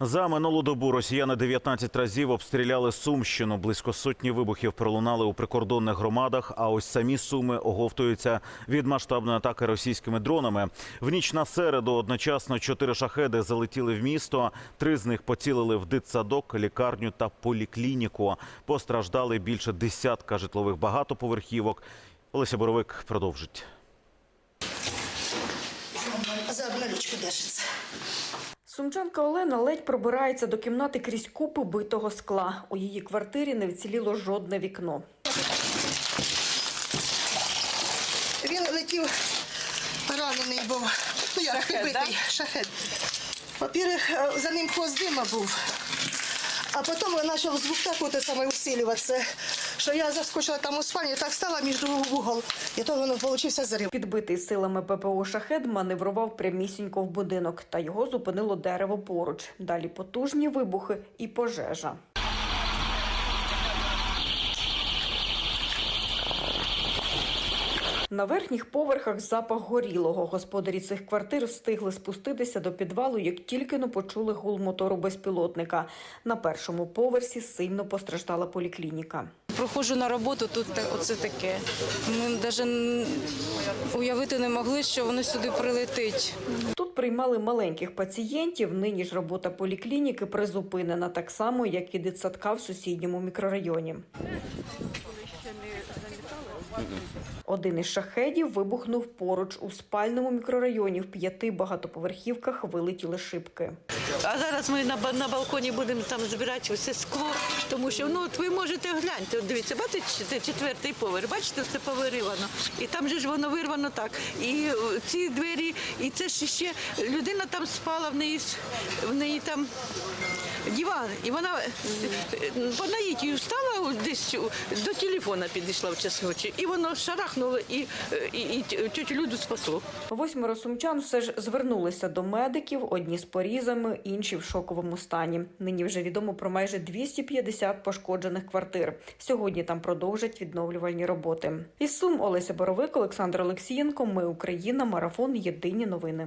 За минулу добу росіяни 19 разів обстріляли Сумщину. Близько сотні вибухів пролунали у прикордонних громадах. А ось самі суми оговтуються від масштабної атаки російськими дронами. В ніч на середу одночасно чотири шахеди залетіли в місто. Три з них поцілили в дитсадок, лікарню та поліклініку. Постраждали більше десятка житлових багатоповерхівок. Олеся Боровик продовжить. За обналічку держиться. Сумчанка Олена ледь пробирається до кімнати крізь купи битого скла. У її квартирі не вціліло жодне вікно. Він летів ранений був. Ну, як підбитий шахет. По-перше, за ним хвост дима був. А потім почав звук так вот саме усилюватися, що я заскочила там у спальні, так стала між угол. І то воно получився зарив. Підбитий силами ППО шахет маневрував прямісінько в будинок, та його зупинило дерево поруч. Далі потужні вибухи і пожежа. На верхніх поверхах запах горілого. Господарі цих квартир встигли спуститися до підвалу, як тільки но почули гул мотору безпілотника. На першому поверсі сильно постраждала поліклініка. Проходжу на роботу, тут оце таке. Ми навіть уявити не могли, що воно сюди прилетить. Тут приймали маленьких пацієнтів. Нині ж робота поліклініки призупинена, так само як і дитсадка в сусідньому мікрорайоні. Один із шахедів вибухнув поруч у спальному мікрорайоні. В п'яти багатоповерхівках вилетіли шибки. А зараз ми на, на балконі будемо там збирати усе скло, тому що ну от ви можете гляньте, от дивіться, бачите, четвертий поверх, бачите, все повирivано. І там же ж воно вирвано так. І е, ці двері, і це ж ще людина там спала, в неї в неї там диван, і вона е, по наїтію встала десь до телефона підійшла в час ночі, і воно шарахнуло, і, е, і, і тетю Люду спасло. Восьмеро сумчан все ж звернулися до медиків. Одні з порізами, інші в шоковому стані. Нині вже відомо про майже 250 пошкоджених квартир. Сьогодні там продовжать відновлювальні роботи. Із Сум Олеся Боровик, Олександр Олексієнко. Ми Україна. Марафон. Єдині новини.